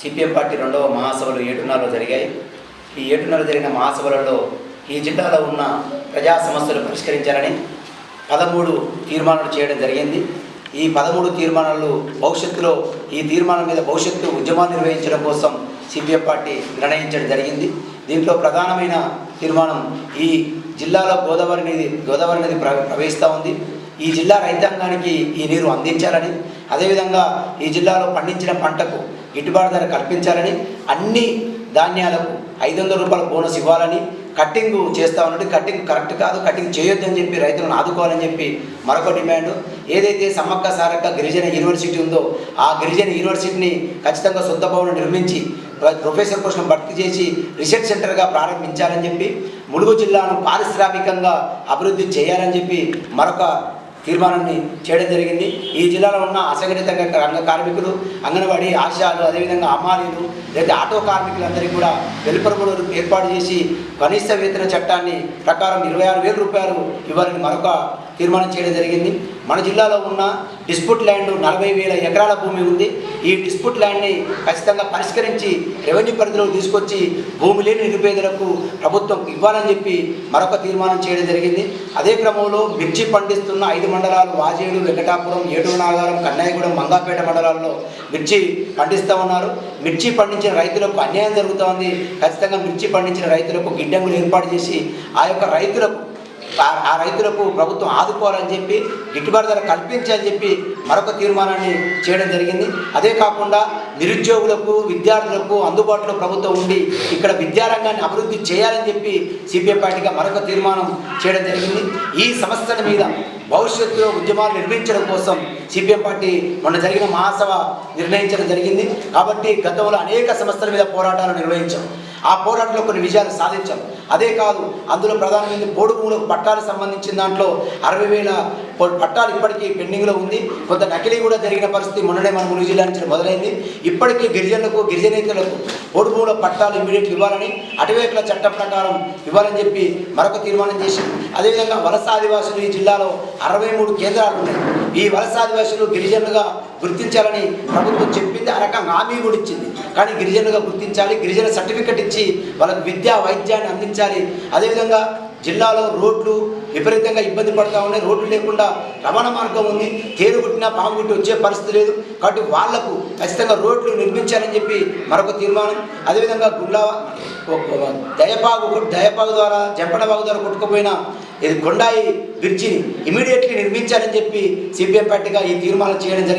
CPM party రెండవ మహాసభలు ఏడున్నరలో జరిగాయి. ఈ ఏడున్నర జరిగిన మహాసభలలో ఈ జిల్లాలో ఉన్న ప్రజా సమస్యలు పరిష్కరించాలని పదమూడు తీర్మానాలు చేయడం జరిగింది. ఈ పదమూడు తీర్మానాలు భవిష్యత్తులో ఈ తీర్మానం మీద భవిష్యత్తు ఉద్యమాలు నిర్వహించడం కోసం సిపిఎం పార్టీ నిర్ణయించడం జరిగింది. దీంట్లో ప్రధానమైన తీర్మానం ఈ జిల్లాలో గోదావరి నది గోదావరి నది ప్ర ప్రవహిస్తూ ఉంది. ఈ జిల్లా రైతాంగానికి ఈ నీరు అందించాలని అదేవిధంగా ఈ జిల్లాలో పండించిన పంటకు గిట్టుబాటు ధర కల్పించాలని అన్ని ధాన్యాలకు ఐదు వందల రూపాయల బోనస్ ఇవ్వాలని కట్టింగ్ చేస్తా ఉన్నట్టు కట్టింగ్ కరెక్ట్ కాదు. కట్టింగ్ చేయొద్దని చెప్పి రైతులను ఆదుకోవాలని చెప్పి మరొక డిమాండ్. ఏదైతే సమ్మక్క సారక్క గిరిజన యూనివర్సిటీ ఉందో ఆ గిరిజన యూనివర్సిటీని ఖచ్చితంగా సొంత భవనం నిర్మించి ప్రొఫెసర్ పోస్టును భర్తీ చేసి రీసెర్చ్ సెంటర్గా ప్రారంభించాలని చెప్పి ములుగు జిల్లాను పారిశ్రామికంగా అభివృద్ధి చేయాలని చెప్పి మరొక తీర్మానాన్ని చేయడం జరిగింది. ఈ జిల్లాలో ఉన్న అసంఘటిత రంగ కార్మికులు అంగన్వాడీ ఆశాలు అదేవిధంగా అమ్మాలీలు లేదా ఆటో కార్మికులందరికీ కూడా వెలుపరుగులు ఏర్పాటు చేసి కనీస వేతన చట్టాన్ని ప్రకారం ఇరవై ఆరు వేల రూపాయలు ఇవ్వాలని మరొక తీర్మానం చేయడం జరిగింది. మన జిల్లాలో ఉన్న డిస్ప్యూట్ ల్యాండ్ నలభై వేల ఎకరాల భూమి ఉంది. ఈ డిస్ప్యూట్ ల్యాండ్ని ఖచ్చితంగా పరిష్కరించి రెవెన్యూ పరిధిలోకి తీసుకొచ్చి భూమి లేని నిరుపేదలకు ప్రభుత్వం ఇవ్వాలని చెప్పి మరొక తీర్మానం చేయడం జరిగింది. అదే క్రమంలో మిర్చి పండిస్తున్న ఐదు మండలాలు వాజేడు వెంకటాపురం ఏడునాగారం నాగారం కన్నాయగూడెం మంగాపేట మండలాల్లో మిర్చి పండిస్తూ ఉన్నారు. మిర్చి పండించిన రైతులకు అన్యాయం జరుగుతోంది. ఖచ్చితంగా మిర్చి పండించిన రైతులకు గిడ్డంగులు ఏర్పాటు చేసి ఆ యొక్క రైతులకు ఆ- రైతులకు ప్రభుత్వం ఆదుకోవాలని చెప్పి గిట్టుబాటు ధర కల్పించాలని చెప్పి మరొక తీర్మానాన్ని చేయడం జరిగింది. అదే కాకుండా నిరుద్యోగులకు విద్యార్థులకు అందుబాటులో ప్రభుత్వం ఉండి ఇక్కడ విద్యారంగాన్ని అభివృద్ధి చేయాలని చెప్పి సిపిఎం పార్టీగా మరొక తీర్మానం చేయడం జరిగింది. ఈ సమస్యల మీద భవిష్యత్తులో ఉద్యమాలు నిర్మించడం కోసం సిపిఎం పార్టీ మొన్న జరిగిన మహాసభ నిర్ణయించడం జరిగింది. కాబట్టి గతంలో అనేక సమస్యల మీద పోరాటాలు నిర్వహించాం. ఆ పోరాటంలో కొన్ని విజయాలు సాధించాం. అదే కాదు అందులో ప్రధానమైనది పోడు పట్టాలు సంబంధించిన దాంట్లో అరవై వేల పట్టాలు ఇప్పటికీ పెండింగ్లో ఉంది. కొంత నకిలీ కూడా జరిగిన పరిస్థితి మొన్ననే మన ములుగు జిల్లా నుంచి మొదలైంది. ఇప్పటికీ గిరిజనులకు గిరిజనేతలకు పోడుభూముల పట్టాలు ఇమ్మీడియట్ ఇవ్వాలని అటవీకుల చట్టం ప్రకారం ఇవ్వాలని చెప్పి మరొక తీర్మానం చేసింది. అదేవిధంగా వలస ఆదివాసులు ఈ జిల్లాలో అరవై మూడు కేంద్రాలు ఉన్నాయి. ఈ వలస ఆదివాసులు గిరిజనులుగా గుర్తించాలని ప్రభుత్వం చెప్పింది. ఆ రకంగా హామీ కూడా ఇచ్చింది. కానీ గిరిజనుగా గుర్తించాలి. గిరిజన సర్టిఫికెట్ ఇచ్చి వాళ్ళకి విద్యా వైద్యాన్ని అందించాలి. అదేవిధంగా జిల్లాలో రోడ్లు విపరీతంగా ఇబ్బంది పడుతూ ఉన్నాయి. రోడ్లు లేకుండా రవాణా మార్గం ఉంది. తేరు కొట్టినా పాము కొట్టి వచ్చే పరిస్థితి లేదు. కాబట్టి వాళ్ళకు ఖచ్చితంగా రోడ్లు నిర్మించాలని చెప్పి మరొక తీర్మానం. అదేవిధంగా గుండా దయపాగు దయపాగు ద్వారా జంపడబాగు ద్వారా కొట్టుకుపోయిన ఇది కొండాయి బ్రిడ్జిని ఇమీడియట్లీ నిర్మించాలని చెప్పి సిపిఎం పార్టీగా ఈ తీర్మానం చేయడం జరిగింది.